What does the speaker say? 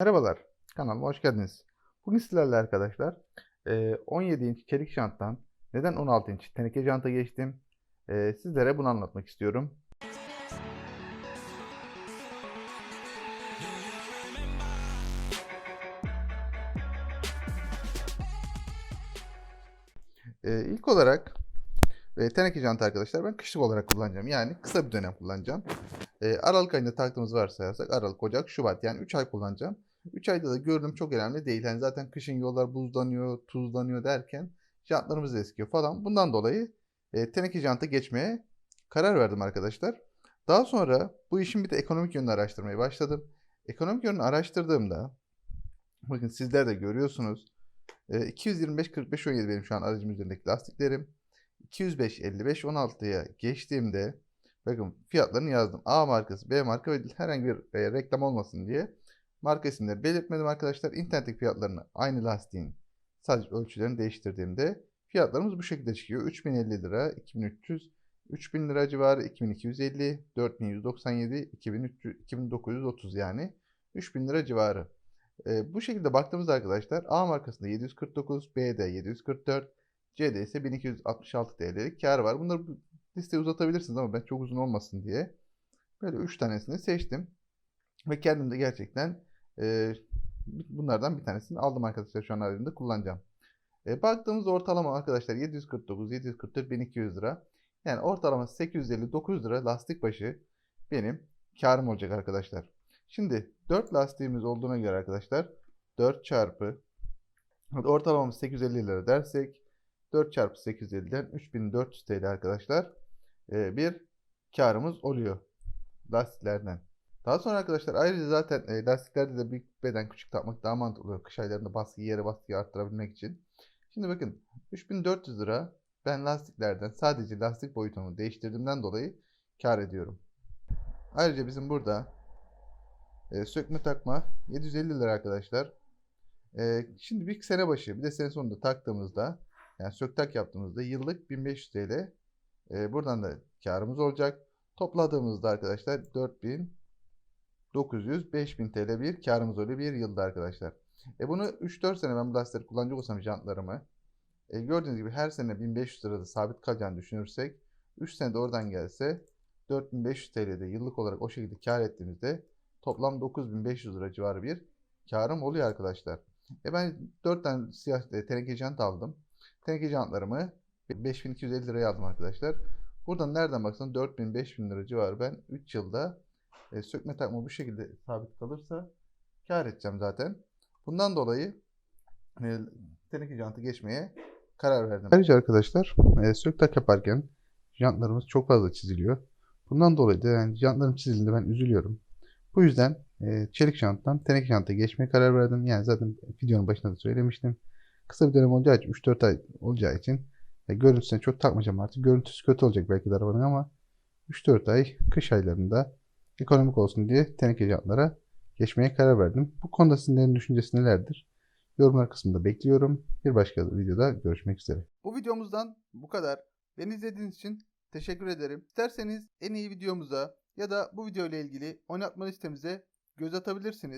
Merhabalar, kanalıma hoş geldiniz. Bugün sizlerle arkadaşlar eee, 17 inç çelik janttan neden 16 inç teneke janta geçtim sizlere bunu anlatmak istiyorum. İlk olarak teneke jant arkadaşlar ben kışlık olarak kullanacağım. Yani kısa bir dönem kullanacağım. Aralık ayında taktığımız varsayarsak Aralık, Ocak, Şubat yani 3 ay kullanacağım. 3 ayda da görünüm çok önemli değil. Yani zaten kışın yollar buzlanıyor, tuzlanıyor derken jantlarımız eskiyor falan. Bundan dolayı e, teneke janta geçmeye karar verdim arkadaşlar. Daha sonra bu işin bir de ekonomik yönünü araştırmaya başladım. Ekonomik yönünü araştırdığımda bakın sizler de görüyorsunuz. E, 225 45 17 benim şu an aracım üzerindeki lastiklerim. 205 55 16'ya geçtiğimde bakın fiyatlarını yazdım. A markası, B marka ve herhangi bir e, reklam olmasın diye marka isimleri belirtmedim arkadaşlar. İnternetteki fiyatlarını aynı lastiğin sadece ölçülerini değiştirdiğimde fiyatlarımız bu şekilde çıkıyor. 3050 lira, 2300, 3000 lira civarı, 2250, 4197, 2300, 2930 yani 3000 lira civarı. E, bu şekilde baktığımızda arkadaşlar A markasında 749, B'de 744, C'de ise 1266 TL'lik kar var. Bunları bu listeyi uzatabilirsiniz ama ben çok uzun olmasın diye böyle 3 tanesini seçtim. Ve kendim de gerçekten e, bunlardan bir tanesini aldım arkadaşlar şu an halimde kullanacağım. E, baktığımız ortalama arkadaşlar 749, 744, 1200 lira. Yani ortalama 850-900 lira lastik başı benim karım olacak arkadaşlar. Şimdi 4 lastiğimiz olduğuna göre arkadaşlar 4 çarpı ortalamamız 850 lira dersek 4 çarpı 850'den 3400 TL arkadaşlar e, bir karımız oluyor lastiklerden. Daha sonra arkadaşlar ayrıca zaten e, lastiklerde de büyük beden küçük takmak daha mantıklı oluyor. Kış aylarında baskı yere baskıyı arttırabilmek için. Şimdi bakın 3400 lira ben lastiklerden sadece lastik boyutunu değiştirdiğimden dolayı kar ediyorum. Ayrıca bizim burada e, sökme takma 750 lira arkadaşlar. E, şimdi bir sene başı bir de sene sonunda taktığımızda yani söktak yaptığımızda yıllık 1500 TL e, buradan da karımız olacak. Topladığımızda arkadaşlar 4900 5000 TL bir karımız oluyor bir yılda arkadaşlar. E bunu 3-4 sene ben bu lastikleri kullanacak olsam jantlarımı e, gördüğünüz gibi her sene 1500 lirada sabit kalacağını düşünürsek 3 senede oradan gelse 4500 TL'de yıllık olarak o şekilde kar ettiğimizde toplam 9500 lira civarı bir karım oluyor arkadaşlar. E ben 4 tane siyah e, teneke jant aldım. Teneke jantlarımı 5250 liraya aldım arkadaşlar. Buradan nereden baksan 4000-5000 lira civarı ben 3 yılda e, sökme takma bu şekilde sabit kalırsa kar edeceğim zaten. Bundan dolayı e, teneke jantı geçmeye karar verdim. Ayrıca arkadaşlar e, sök tak yaparken jantlarımız çok fazla çiziliyor. Bundan dolayı da yani jantlarım çizildiğinde ben üzülüyorum. Bu yüzden e, çelik janttan teneke janta geçmeye karar verdim. Yani zaten videonun başında da söylemiştim. Kısa bir dönem olacağı için 3-4 ay olacağı için e, görüntüsüne çok takmayacağım artık. Görüntüsü kötü olacak belki de arabanın ama 3-4 ay kış aylarında ekonomik olsun diye teneke jantlara geçmeye karar verdim. Bu konuda sizlerin düşüncesi nelerdir? Yorumlar kısmında bekliyorum. Bir başka videoda görüşmek üzere. Bu videomuzdan bu kadar. Beni izlediğiniz için teşekkür ederim. İsterseniz en iyi videomuza ya da bu video ile ilgili oynatma listemize göz atabilirsiniz.